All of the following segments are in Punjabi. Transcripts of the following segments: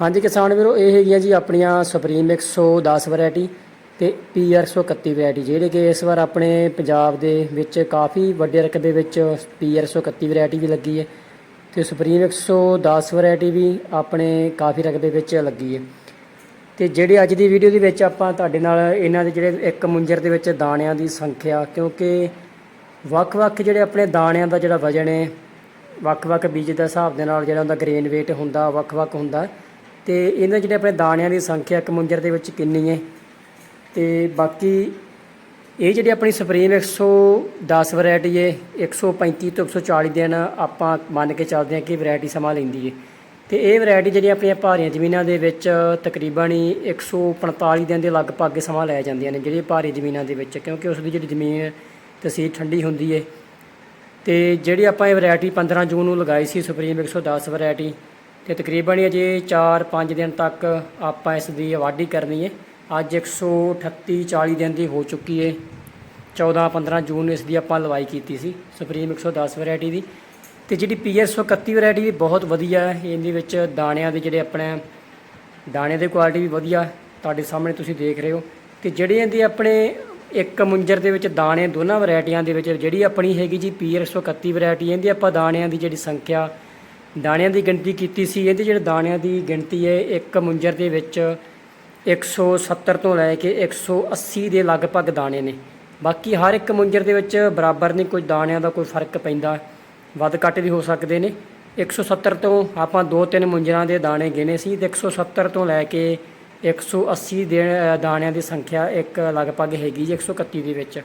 ਹਾਂਜੀ ਕਿਸਾਨ ਵੀਰੋ, ਇਹ ਹੈਗੀਆਂ ਜੀ ਆਪਣੀਆਂ ਸੁਪਰੀਮ 110 ਵੈਰਾਈਟੀ ਤੇ ਪੀਆਰ 131 ਵੈਰਾਈਟੀ ਜਿਹੜੇ ਕਿ ਇਸ ਵਾਰ ਆਪਣੇ ਪੰਜਾਬ ਦੇ ਵਿੱਚ ਕਾਫੀ ਵੱਡੇ ਰਕਬੇ ਵਿੱਚ ਪੀਆਰ 131 ਵੈਰਾਈਟੀ ਵੀ ਲੱਗੀ ਹੈ ਤੇ ਸੁਪਰੀਮ 110 ਵੈਰਾਈਟੀ ਵੀ ਆਪਣੇ ਕਾਫੀ ਰਕਬੇ ਵਿੱਚ ਲੱਗੀ ਹੈ। ਤੇ ਜਿਹੜੇ ਅੱਜ ਦੀ ਵੀਡੀਓ ਦੇ ਵਿੱਚ ਆਪਾਂ ਤੁਹਾਡੇ ਨਾਲ ਇਹਨਾਂ ਦੇ ਜਿਹੜੇ ਇੱਕ ਮੁੰਜਰ ਦੇ ਵਿੱਚ ਦਾਣਿਆਂ ਦੀ ਸੰਖਿਆ, ਕਿਉਂਕਿ ਵੱਖ-ਵੱਖ ਜਿਹੜੇ ਆਪਣੇ ਦਾਣਿਆਂ ਦਾ ਜਿਹੜਾ ਵਜਨ ਹੈ, ਵੱਖ-ਵੱਖ ਬੀਜ ਦੇ ਹਿਸਾਬ ਦੇ ਨਾਲ ਜਿਹੜਾ ਉਹਦਾ ਗ੍ਰੇਨ weight ਹੁੰਦਾ, ਵੱਖ-ਵੱਖ ਹੁੰਦਾ ਤੇ ਇਹਨਾਂ ਜਿਹੜੇ ਆਪਣੇ ਦਾਣਿਆਂ ਦੀ ਸੰਖਿਆ ਇੱਕ ਮੁੰਜਰ ਦੇ ਵਿੱਚ ਕਿੰਨੀ ਹੈ? ਤੇ ਬਾਕੀ ਇਹ ਜਿਹੜੀ ਆਪਣੀ ਸੁਪਰੀਮ 110 ਵੈਰਾਈਟੀ ਹੈ 135 ਤੋਂ 140 ਦਿਨ ਆਪਾਂ ਮੰਨ ਕੇ ਚੱਲਦੇ ਹਾਂ ਕਿ ਵੈਰਾਈਟੀ ਸਮਾਂ ਲੈਂਦੀ ਹੈ। ਤੇ ਇਹ ਵੈਰਾਈਟੀ ਜਿਹੜੀ ਆਪਣੀਆਂ ਭਾਰੀਆਂ ਜ਼ਮੀਨਾਂ ਦੇ ਵਿੱਚ ਤਕਰੀਬਨ ਹੀ 145 ਦਿਨ ਦੇ ਲਗਭਗ ਸਮਾਂ ਲੈ ਜਾਂਦੀਆਂ ਨੇ ਜਿਹੜੀ ਭਾਰੀ ਜ਼ਮੀਨਾਂ ਦੇ ਵਿੱਚ, ਕਿਉਂਕਿ ਉਸ ਦੀ ਜਿਹੜੀ ਜ਼ਮੀਨ ਤਸੀਰ ਠੰਡੀ ਹੁੰਦੀ ਹੈ। ਤੇ ਜਿਹੜੀ ਆਪਾਂ ਇਹ ਵੈਰਾਈਟੀ 15 ਜੂਨ ਨੂੰ ਲਗਾਈ ਸੀ, ਸੁਪਰੀਮ 110 ਵੈਰਾਈਟੀ ਤੇ ਤਕਰੀਬਨ ਅਜੇ 4-5 ਦਿਨ ਤੱਕ ਆਪਾਂ ਇਸ ਦੀ ਵਾਢੀ ਕਰਨੀ ਹੈ ਅੱਜ 138 40 ਦਿਨ ਦੀ ਹੋ ਚੁੱਕੀ ਹੈ 14-15 ਜੂਨ ਨੂੰ ਇਸ ਦੀ ਆਪਾਂ ਲਵਾਈ ਕੀਤੀ ਸੀ ਸੁਪਰੀਮ 110 ਵੈਰਾਈਟੀ ਦੀ। ਤੇ ਜਿਹੜੀ ਪੀਐਸ 131 ਵੈਰਾਈਟੀ ਵੀ ਬਹੁਤ ਵਧੀਆ ਹੈ, ਇਹਦੇ ਵਿੱਚ ਦਾਣਿਆਂ ਦੇ ਜਿਹੜੇ ਆਪਣੇ ਦਾਣੇ ਦੀ ਕੁਆਲਿਟੀ ਵੀ ਵਧੀਆ ਤੁਹਾਡੇ ਸਾਹਮਣੇ ਤੁਸੀਂ ਦੇਖ ਰਹੇ ਹੋ। ਤੇ ਜਿਹੜੇ ਇਹਦੇ ਆਪਣੇ ਇੱਕ ਮੁੰਜਰ ਦੇ ਵਿੱਚ ਦਾਣੇ ਦੋਨਾਂ ਵੈਰਾਈਟੀਆਂ ਦੇ ਵਿੱਚ, ਜਿਹੜੀ ਆਪਣੀ ਹੈਗੀ ਜੀ ਪੀਆਰ 131 ਵੈਰਾਈਟੀ ਇਹਦੀ ਆਪਾਂ ਦਾਣਿਆਂ ਦੀ ਜਿਹੜੀ ਸੰਖਿਆ ਦਾਣਿਆਂ ਦੀ ਗਿਣਤੀ ਕੀਤੀ ਸੀ, ਇਹਦੇ ਜਿਹੜੇ ਦਾਣਿਆਂ ਦੀ ਗਿਣਤੀ ਹੈ, ਇੱਕ ਮੁੰਜਰ ਦੇ ਵਿੱਚ 170 ਤੋਂ ਲੈ ਕੇ 180 ਦੇ ਲਗਭਗ ਦਾਣੇ ਨੇ। ਬਾਕੀ ਹਰ ਇੱਕ ਮੁੰਜਰ ਦੇ ਵਿੱਚ ਬਰਾਬਰ ਨਹੀਂ, ਕੋਈ ਦਾਣਿਆਂ ਦਾ ਕੋਈ ਫ਼ਰਕ ਪੈਂਦਾ, ਵੱਧ ਘੱਟ ਵੀ ਹੋ ਸਕਦੇ ਨੇ। 170 ਤੋਂ ਆਪਾਂ ਦੋ ਤਿੰਨ ਮੁੰਜਰਾਂ ਦੇ ਦਾਣੇ ਗਿਣੇ ਸੀ ਤੇ 170 ਤੋਂ ਲੈ ਕੇ 180 ਦੇ ਦਾਣਿਆਂ ਦੀ ਸੰਖਿਆ ਇੱਕ ਲਗਭਗ ਹੈਗੀ ਜੀ 131 ਦੇ ਵਿੱਚ।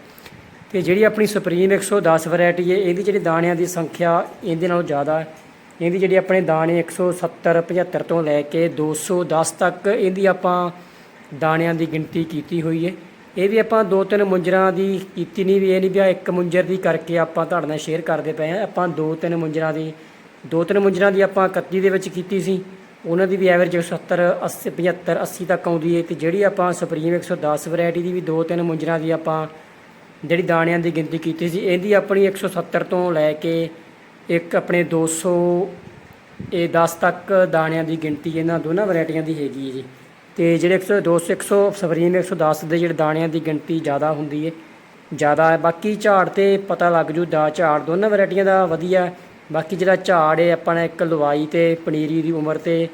ਤੇ ਜਿਹੜੀ ਆਪਣੀ ਸੁਪਰੀਮ 110 ਵੈਰਾਈਟੀ ਹੈ, ਇਹਦੀ ਜਿਹੜੀ ਦਾਣਿਆਂ ਦੀ ਸੰਖਿਆ ਇਹਦੇ ਨਾਲੋਂ ਜ਼ਿਆਦਾ ਹੈ ਇਹਦੀ ਜਿਹੜੀ ਆਪਣੇ ਦਾਣੇ 170 75 ਤੋਂ ਲੈ ਕੇ 210 ਤੱਕ ਇਹਦੀ ਆਪਾਂ ਦਾਣਿਆਂ ਦੀ ਗਿਣਤੀ ਕੀਤੀ ਹੋਈ ਹੈ। ਇਹ ਵੀ ਆਪਾਂ ਦੋ ਤਿੰਨ ਮੁੰਜਰਾਂ ਦੀ ਕੀਤੀ ਨਹੀਂ ਵੀ, ਇਹ ਨਹੀਂ ਵੀ ਇੱਕ ਮੁੰਜਰ ਦੀ ਕਰਕੇ ਆਪਾਂ ਤੁਹਾਡੇ ਨਾਲ ਸ਼ੇਅਰ ਕਰਦੇ ਪਏ ਆ ਆਪਾਂ ਦੋ ਤਿੰਨ ਮੁੰਜਰਾਂ ਦੀ, ਦੋ ਤਿੰਨ ਮੁੰਜਰਾਂ ਦੀ ਆਪਾਂ 31 ਦੇ ਵਿੱਚ ਕੀਤੀ ਸੀ। ਉਹਨਾਂ ਦੀ ਵੀ ਐਵਰੇਜ 70 80 75 80 ਤੱਕ ਆਉਂਦੀ ਹੈ ਤੇ ਜਿਹੜੀ ਆਪਾਂ ਸੁਪਰੀਮ 110 ਵੈਰਾਈਟੀ ਦੀ ਵੀ ਦੋ ਤਿੰਨ ਮੁੰਜਰਾਂ ਦੀ ਆਪਾਂ ਜਿਹੜੀ ਦਾਣਿਆਂ ਦੀ ਗਿਣਤੀ ਕੀਤੀ ਸੀ, ਇਹਦੀ ਆਪਣੀ 170 ਤੋਂ ਲੈ ਕੇ ਇੱਕ ਆਪਣੇ 200 ਇਹ 10 ਤੱਕ ਦਾਣਿਆਂ ਦੀ ਗਿਣਤੀ ਇਹਨਾਂ ਦੋਨਾਂ ਵੈਰਾਈਟੀਆਂ ਦੀ ਹੈਗੀ ਹੈ ਜੀ। ਤੇ ਜਿਹੜੇ 100 200 100 ਸੁਪਰੀਮ 110 ਦੇ ਜਿਹੜੇ ਦਾਣਿਆਂ ਦੀ ਗਿਣਤੀ ਜ਼ਿਆਦਾ ਹੁੰਦੀ ਹੈ। ਜ਼ਿਆਦਾ ਹੈ। ਬਾਕੀ ਝਾੜ ਤੇ ਪਤਾ ਲੱਗ ਜੂ, ਦਾ ਝਾੜ ਦੋਨਾਂ ਵੈਰਾਈਟੀਆਂ ਦਾ ਵਧੀਆ ਬਾਕੀ ਜਿਹੜਾ ਝਾੜ ਹੈ ਨੇ ਇੱਕ ਲਵਾਈ ਤੇ ਪਨੀਰੀ ਦੀ ਉਮਰ ਤੇ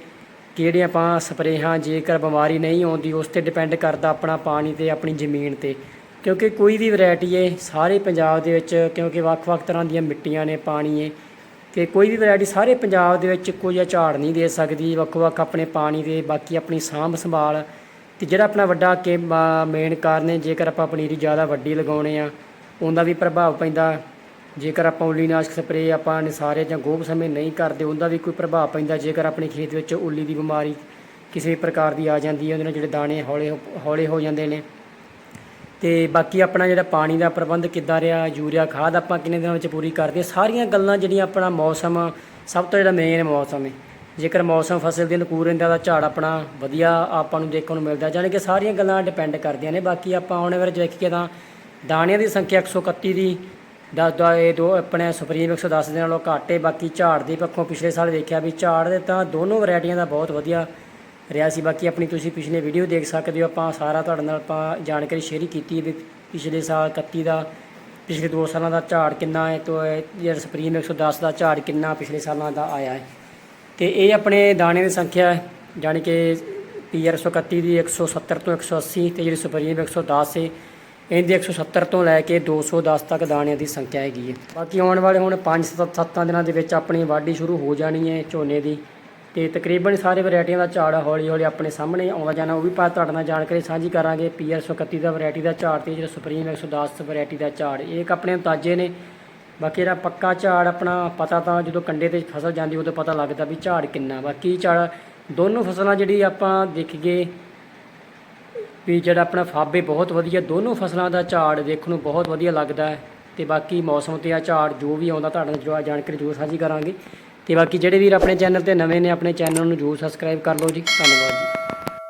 ਕਿਹੜੇ ਆਪਾਂ ਸਪਰੇਹਾਂ, ਜੇਕਰ ਬਿਮਾਰੀ ਨਹੀਂ ਆਉਂਦੀ, ਉਸ ਤੇ ਡਿਪੈਂਡ ਕਰਦਾ ਆਪਣਾ ਪਾਣੀ ਤੇ, ਆਪਣੀ ਜ਼ਮੀਨ ਤੇ। ਕਿਉਂਕਿ ਕੋਈ ਵੀ ਵੈਰਾਈਟੀ ਹੈ, ਸਾਰੇ ਪੰਜਾਬ ਦੇ ਵਿੱਚ, ਕਿਉਂਕਿ ਵੱਖ-ਵੱਖ ਤਰ੍ਹਾਂ ਦੀਆਂ ਮਿੱਟੀਆਂ ਨੇ, ਪਾਣੀ ਹੈ, ਤੇ ਕੋਈ ਵੀ ਵੈਰਾਈਟੀ ਸਾਰੇ ਪੰਜਾਬ ਦੇ ਵਿੱਚ ਇੱਕੋ ਜਿਹਾ ਝਾੜ ਨਹੀਂ ਦੇ ਸਕਦੀ, ਵੱਖ-ਵੱਖ ਆਪਣੇ ਪਾਣੀ ਦੇ, ਬਾਕੀ ਆਪਣੀ ਸਾਂਭ ਸੰਭਾਲ, ਤੇ ਜਿਹੜਾ ਆਪਣਾ ਵੱਡਾ ਕੇ ਮੇਨ ਕਾਰਨ ਹੈ, ਜੇਕਰ ਆਪਾਂ ਪਨੀਰੀ ਜ਼ਿਆਦਾ ਵੱਡੀ ਲਗਾਉਣੇ ਆ, ਉਹਦਾ ਵੀ ਪ੍ਰਭਾਵ ਪੈਂਦਾ। ਜੇਕਰ ਆਪਾਂ ਉੱਲੀ ਨਾਸ਼ਕ ਸਪਰੇਅ ਆਪਾਂ ਨਿਸਾਰੇ ਜਾਂ ਗੋਭ ਸਮੇਂ ਨਹੀਂ ਕਰਦੇ, ਉਹਦਾ ਵੀ ਕੋਈ ਪ੍ਰਭਾਵ ਪੈਂਦਾ, ਜੇਕਰ ਆਪਣੇ ਖੇਤ ਵਿੱਚ ਉੱਲੀ ਦੀ ਬਿਮਾਰੀ ਕਿਸੇ ਪ੍ਰਕਾਰ ਦੀ ਆ ਜਾਂਦੀ ਹੈ, ਉਹਦੇ ਨਾਲ ਜਿਹੜੇ ਦਾਣੇ ਹੌਲੇ ਹੌਲੇ ਹੋ ਜਾਂਦੇ ਨੇ ਤੇ ਬਾਕੀ ਆਪਣਾ ਜਿਹੜਾ ਪਾਣੀ ਦਾ ਪ੍ਰਬੰਧ ਕਿੱਦਾਂ ਰਿਹਾ, ਯੂਰੀਆ, ਖਾਦ ਆਪਾਂ ਕਿੰਨੇ ਦਿਨਾਂ ਵਿੱਚ ਪੂਰੀ ਕਰਦੇ ਹਾਂ, ਸਾਰੀਆਂ ਗੱਲਾਂ ਜਿਹੜੀਆਂ ਆਪਣਾ ਮੌਸਮ ਸਭ ਤੋਂ ਜਿਹੜਾ ਮੇਨ ਮੌਸਮ ਹੈ। ਜੇਕਰ ਮੌਸਮ ਫਸਲ ਦੇ ਅਨੁਕੂਲ ਰਹਿੰਦਾ ਤਾਂ ਝਾੜ ਆਪਣਾ ਵਧੀਆ ਆਪਾਂ ਨੂੰ ਦੇਖਣ ਨੂੰ ਮਿਲਦਾ, ਜਾਣੀ ਕਿ ਸਾਰੀਆਂ ਗੱਲਾਂ ਡਿਪੈਂਡ ਕਰਦੀਆਂ ਨੇ। ਬਾਕੀ ਆਪਾਂ ਆਉਣ ਵਾਲੇ ਦੇਖੀਏ ਤਾਂ ਦਾਣਿਆਂ ਦੀ ਸੰਖਿਆ 131 ਦੀ, ਦਸ ਦਾ ਇਹ ਦੋ ਆਪਣੇ ਸੁਪਰੀਮ 110 ਦੇ ਨਾਲੋਂ ਘੱਟ ਹੈ। ਬਾਕੀ ਝਾੜ ਦੇ ਪੱਖੋਂ ਪਿਛਲੇ ਸਾਲ ਵੇਖਿਆ ਵੀ ਝਾੜ ਦੇ ਤਾਂ ਦੋਨੋਂ ਵੈਰਾਈਟੀਆਂ ਦਾ ਬਹੁਤ ਵਧੀਆ ਰਿਹਾ ਸੀ। ਬਾਕੀ ਆਪਣੀ ਤੁਸੀਂ ਪਿਛਲੇ ਵੀਡੀਓ ਦੇਖ ਸਕਦੇ ਹੋ, ਆਪਾਂ ਸਾਰਾ ਤੁਹਾਡੇ ਨਾਲ ਆਪਾਂ ਜਾਣਕਾਰੀ ਸ਼ੇਅਰ ਕੀਤੀ ਹੈ ਵੀ ਪਿਛਲੇ ਸਾਲ 31 ਦਾ, ਪਿਛਲੇ 2 ਸਾਲਾਂ ਦਾ ਝਾੜ ਕਿੰਨਾ ਹੈ ਤੋਂ ਇਹ ਜਿਹੜਾ ਸੁਪਰੀਮ 110 ਦਾ ਝਾੜ ਕਿੰਨਾ ਪਿਛਲੇ ਸਾਲਾਂ ਦਾ ਆਇਆ ਹੈ। ਤੇ ਇਹ ਆਪਣੇ ਦਾਣੇ ਦੀ ਸੰਖਿਆ ਹੈ, ਜਾਣੀ ਕਿ ਪੀਆਰ 131 ਦੀ 170 ਤੋਂ 180 ਤੇ ਜਿਹੜੀ ਸੁਪਰੀਮ 110 ਹੈ, ਇਹਦੀ 170 ਤੋਂ ਲੈ ਕੇ 210 ਤੱਕ ਦਾਣਿਆਂ ਦੀ ਸੰਖਿਆ ਹੈਗੀ ਹੈ। ਬਾਕੀ ਆਉਣ ਵਾਲੇ ਹੁਣ 5-7 ਦਿਨਾਂ ਦੇ ਵਿੱਚ ਆਪਣੀ ਵਾਢੀ ਸ਼ੁਰੂ ਹੋ ਜਾਣੀ ਹੈ ਝੋਨੇ ਦੀ। ਤੇ ਤਕਰੀਬਨ ਸਾਰੇ ਵੈਰਾਈਟੀਆਂ ਦਾ ਝਾੜ ਹੌਲੀ ਹੌਲੀ ਆਪਣੇ ਸਾਹਮਣੇ ਆਉਂਦਾ ਜਾਣਾ, ਉਹ ਵੀ ਪਾ ਤੁਹਾਡੇ ਨਾਲ ਜਾਣਕਾਰੀ ਸਾਂਝੀ ਕਰਾਂਗੇ। ਪੀਆਰ 131 ਦਾ ਵੈਰਾਈਟੀ ਦਾ ਝਾੜ ਤੇ ਜਿਹੜਾ ਸੁਪਰੀਮ 110 ਵੈਰਾਈਟੀ ਦਾ ਝਾੜ, ਇਹ ਇੱਕ ਆਪਣੇ ਅੰਦਾਜ਼ੇ ਨੇ। ਬਾਕੀ ਜਿਹੜਾ ਪੱਕਾ ਝਾੜ ਆਪਣਾ ਪਤਾ ਤਾਂ ਜਦੋਂ ਕੰਡੇ ਤੇ ਫਸਲ ਜਾਂਦੀ ਉਦੋਂ ਪਤਾ ਲੱਗਦਾ ਵੀ ਝਾੜ ਕਿੰਨਾ ਬਾਕੀ ਝਾੜ ਦੋਨੋਂ ਫਸਲਾਂ ਜਿਹੜੀ ਆਪਾਂ ਦੇਖੀਏ ਵੀ ਜਿਹੜਾ ਆਪਣਾ ਫਾਬੇ ਬਹੁਤ ਵਧੀਆ, ਦੋਨੋਂ ਫਸਲਾਂ ਦਾ ਝਾੜ ਦੇਖਣ ਨੂੰ ਬਹੁਤ ਵਧੀਆ ਲੱਗਦਾ ਹੈ। ਤੇ ਬਾਕੀ ਮੌਸਮ ਤੇ ਆ ਝਾੜ ਜੋ ਵੀ ਆਉਂਦਾ, ਤੁਹਾਡੇ ਨਾਲ ਜੋ ਜਾਣਕਾਰੀ ਜ਼ਰੂਰ ਸਾਂਝੀ ਕਰਾਂਗੇ। ਤੇ ਬਾਕੀ ਜਿਹੜੇ ਵੀਰ ਆਪਣੇ ਚੈਨਲ ਤੇ ਨਵੇਂ ਨੇ, ਆਪਣੇ ਚੈਨਲ ਨੂੰ ਜਰੂਰ ਸਬਸਕ੍ਰਾਈਬ ਕਰ ਲਓ ਜੀ। ਧੰਨਵਾਦ ਜੀ।